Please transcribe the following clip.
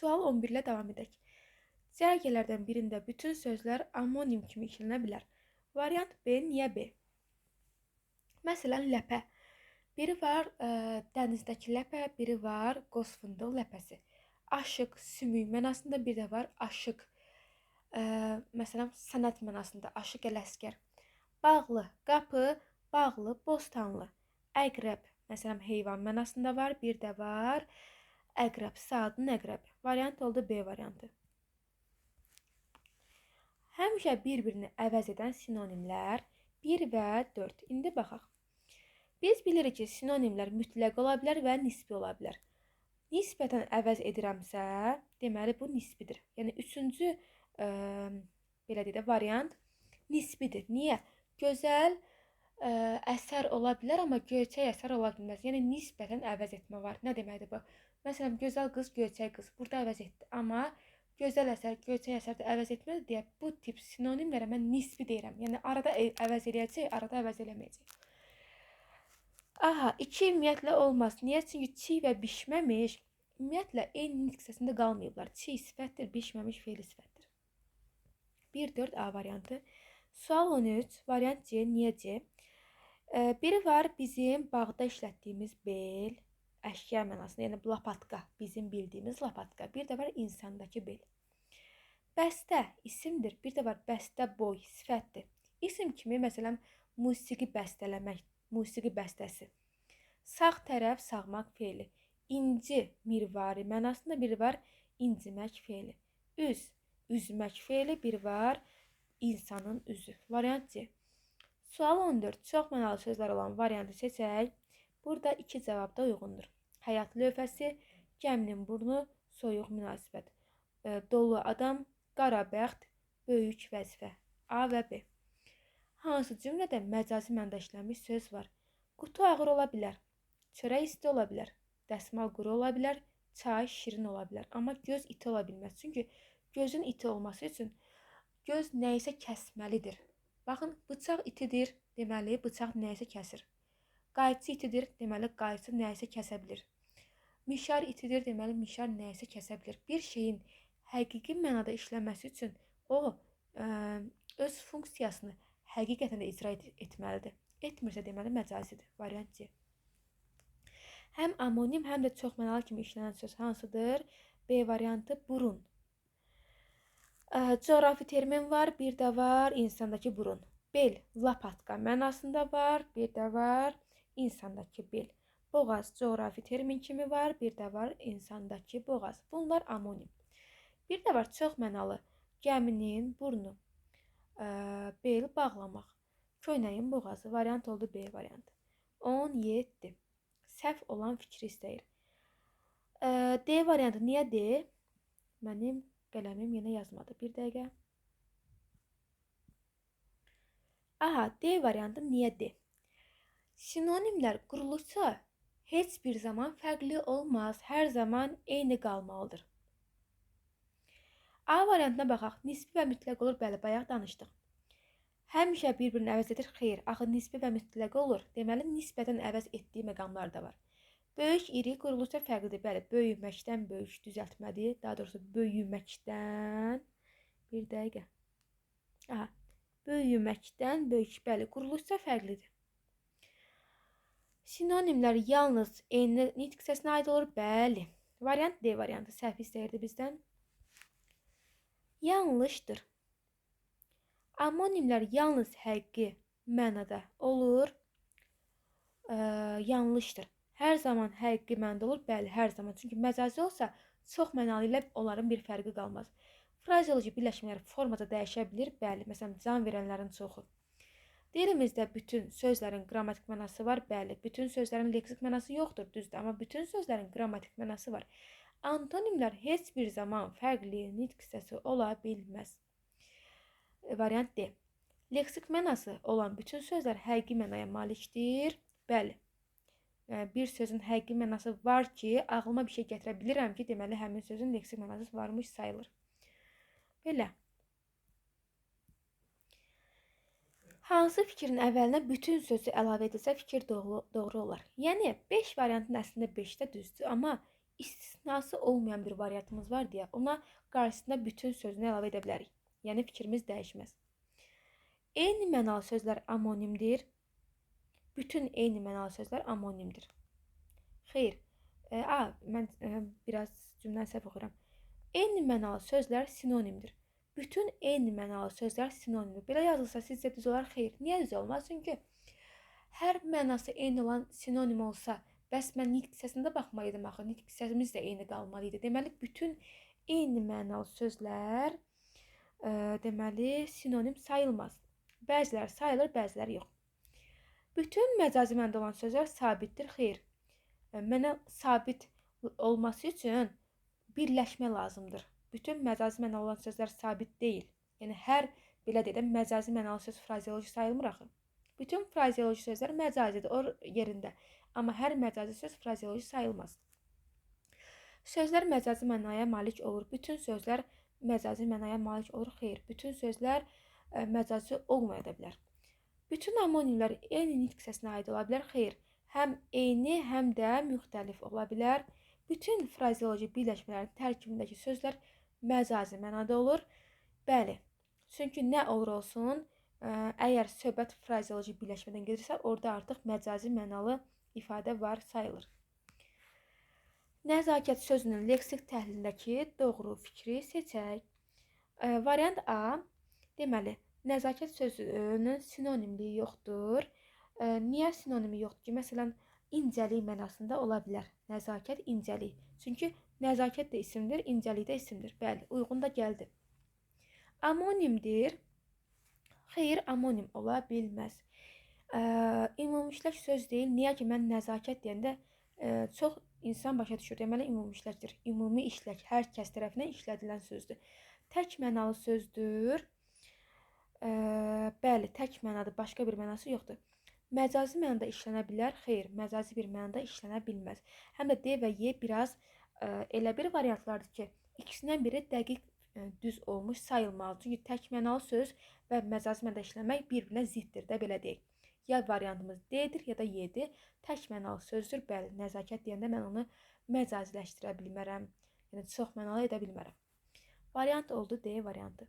Sual 11 ilə davam edək. Cərgələrdən birində bütün sözlər amonim kimi işlənə bilər. Variant B niyə B? Məsələn, ləpə. Biri var ə, dənizdəki ləpə, biri var qoz fındığı ləpəsi. Aşıq, sümük mənasında bir də var aşıq. Ə, məsələn, sənət mənasında aşıq Ələsgər. Bağlı, qapı, bağlı, bostanlı. Əqrəb, məsələn, heyvan mənasında var, bir də var əqrəb, saatın əqrəbi. Variant oldu B variantı. Həmişə bir-birini əvəz edən sinonimlər 1 və 4. İndi baxaq. Biz bilirik ki, sinonimlər mütləq ola bilər və nisbi ola bilər. Nisbətən əvəz edirəmsə, deməli bu nisbidir. Yəni üçüncü ə, belə deyək də variant nisbidir. Niyə? Gözəl ə, əsər ola bilər, amma göyçək əsər ola bilməz. Yəni nisbətən əvəz etmə var. Nə deməkdir bu? Məsələn, gözəl qız, göyçək qız. Burada əvəz etdi, amma gözəl əsər, göyçək əsərdə əvəz etməz deyə bu tip sinonimlərə mən nisbi deyirəm. Yəni arada əvəz eləyəcək, arada əvəz eləməyəcək. Aha, iki ümumiyyətlə olmaz. Niyə? Çünki çiğ və bişməmiş ümumiyyətlə eyni nitq hissəsində qalmayıblar. Çiğ sifətdir, bişməmiş fe'li sifətdir. 1-4 A variantı. Sual 13, variant C, niyə C? Biri var bizim bağda işlətdiyimiz bel, əşya mənasında, yəni lapatka, bizim bildiyimiz lapatka. Bir də var insandakı bel. Bəstə isimdir. Bir də var bəstə boy, sifətdir. İsim kimi məsələn musiqi bəstələmək musiqi bəstəsi. Sağ tərəf sağmaq feili. İnci mirvari mənasında biri var incimək feili. Üz üzmək feili bir var insanın üzü. Variant C. Sual 14. Çox mənalı sözlər olan variantı seçək. Burada iki cavab da uyğundur. Həyat lövhəsi, gəminin burnu, soyuq münasibət. E, dolu adam, qara bəxt, böyük vəzifə. A və B. Hansı cümlədə məcazi məndə işlənmiş söz var? Qutu ağır ola bilər. Çörək isti ola bilər. Dəsmal quru ola bilər. Çay şirin ola bilər. Amma göz iti ola bilməz. Çünki gözün iti olması üçün göz nəyisə kəsməlidir. Baxın, bıçaq itidir, deməli bıçaq nəyisə kəsir. Qayçı itidir, deməli qayçı nəyisə kəsə bilir. Mişar itidir, deməli mişar nəyisə kəsə bilir. Bir şeyin həqiqi mənada işləməsi üçün o ə, öz funksiyasını həqiqətən də icra et etməlidir. Etmirsə deməli məcazidir. Variant C. Həm amonim, həm də çoxmənalı kimi işlənən söz hansıdır? B variantı burun. Ə, coğrafi termin var, bir də var insandakı burun. Bel, lapatka mənasında var, bir də var insandakı bel. Boğaz coğrafi termin kimi var, bir də var insandakı boğaz. Bunlar amonim. Bir də var çox mənalı gəminin burnu bel bağlamaq. Köynəyin boğazı variant oldu B variantı. 17. Səhv olan fikri istəyir. D variantı niyə D? Mənim qələmim yenə yazmadı. Bir dəqiqə. Aha, D variantı niyə D? Sinonimlər quruluşsa heç bir zaman fərqli olmaz. Hər zaman eyni qalmalıdır. A variantına baxaq. Nisbi və mütləq olur. Bəli, bayaq danışdıq. Həmişə bir-birini əvəz edir. Xeyr, axı nisbi və mütləq olur. Deməli, nisbətən əvəz etdiyi məqamlar da var. Böyük, iri quruluşda fərqlidir. Bəli, böyüməkdən böyük düzəltmədir. Daha doğrusu böyüməkdən bir dəqiqə. Aha. Böyüməkdən böyük, bəli, quruluşda fərqlidir. Sinonimlər yalnız eyni nitq səsinə aid olur. Bəli. Variant D variantı səhv istəyirdi bizdən yanlışdır. Amonimlər yalnız həqiqi mənada olur. Ə, yanlışdır. Hər zaman həqiqi mənada olur. Bəli, hər zaman. Çünki məcazi olsa çox mənalı ilə onların bir fərqi qalmaz. Frazeoloji birləşmələr formada dəyişə bilər. Bəli, məsələn, can verənlərin çoxu. Dilimizdə bütün sözlərin qrammatik mənası var. Bəli, bütün sözlərin leksik mənası yoxdur, düzdür, amma bütün sözlərin qrammatik mənası var. Antonimlər heç bir zaman fərqli nitq hissəsi ola bilməz. E, variant D. Leksik mənası olan bütün sözlər həqiqi mənaya malikdir. Bəli. Bir sözün həqiqi mənası var ki, ağlıma bir şey gətirə bilirəm ki, deməli həmin sözün leksik mənası varmış sayılır. Belə. Hansı fikrin əvvəlinə bütün sözü əlavə edilsə fikir doğru, doğru olar. Yəni 5 variantın əslində 5 də düzdür, amma istisnası olmayan bir variantımız var deyə ona qarşısına bütün sözünü əlavə edə bilərik. Yəni fikrimiz dəyişməz. Eyni mənalı sözlər amonimdir. Bütün eyni mənalı sözlər amonimdir. Xeyr. E, a, mən e, biraz cümləni səhv oxuyuram. Eyni mənalı sözlər sinonimdir. Bütün eyni mənalı sözlər sinonimdir. Belə yazılsa sizcə düz olar? Xeyr. Niyə düz olmaz? Çünki hər mənası eyni olan sinonim olsa, bəs mən nitq hissəsində baxmalıydım axı. Nitq hissəmiz də eyni qalmalı idi. Deməli, bütün eyni mənalı sözlər ə, deməli sinonim sayılmaz. Bəziləri sayılır, bəziləri yox. Bütün məcazi mənada olan sözlər sabitdir. Xeyr. Ə, Mənə sabit olması üçün birləşmə lazımdır. Bütün məcazi mənalı olan sözlər sabit deyil. Yəni hər belə dedim, məcazi mənalı söz frazeoloji sayılmır axı. Bütün frazeoloji sözlər məcazidir o yerində. Amma hər məcazi söz frazeoloji sayılmaz. Sözlər məcazi mənaya malik olur. Bütün sözlər məcazi mənaya malik olur. Xeyr, bütün sözlər ə, məcazi olmaya da bilər. Bütün amonimlər eyni nitq hissəsinə aid ola bilər. Xeyr, həm eyni, həm də müxtəlif ola bilər. Bütün frazeoloji birləşmələrin tərkibindəki sözlər məcazi mənada olur. Bəli. Çünki nə olur olsun, ə, əgər söhbət frazeoloji birləşmədən gedirsə, orada artıq məcazi mənalı ifadə var sayılır. Nəzakət sözünün leksik təhlilindəki doğru fikri seçək. Ə, variant A. Deməli, nəzakət sözünün sinonimliyi yoxdur. Niyə sinonimi yoxdur ki? Məsələn, incəlik mənasında ola bilər. Nəzakət, incəlik. Çünki nəzakət də isimdir, incəlik də isimdir. Bəli, uyğun da gəldi. Amonimdir. Xeyr, amonim ola bilməz. Ə, ümumiləşdirək söz deyil. Niyə ki mən nəzakət deyəndə ə, çox insan başa düşür. Deməli ümumiləşdir. Ümumi işlək, hər kəs tərəfindən işlədilən sözdür. Tək mənalı sözdür. Ə, bəli, tək mənadır, başqa bir mənası yoxdur. Məcazi mənada işlənə bilər? Xeyr, məcazi bir mənada işlənə bilməz. Həm də D və Y biraz ə, elə bir variantlardır ki, ikisindən biri dəqiq ə, düz olmuş sayılmalıdır. Çünki tək mənalı söz və məcazi mənada işləmək bir-birinə ziddir də belə deyək. Ya variantımız D-dir, ya da Y-dir. Tək mənalı sözdür. Bəli, nəzakət deyəndə mən onu məcaziləşdirə bilmərəm. Yəni çox mənalı edə bilmərəm. Variant oldu D variantı.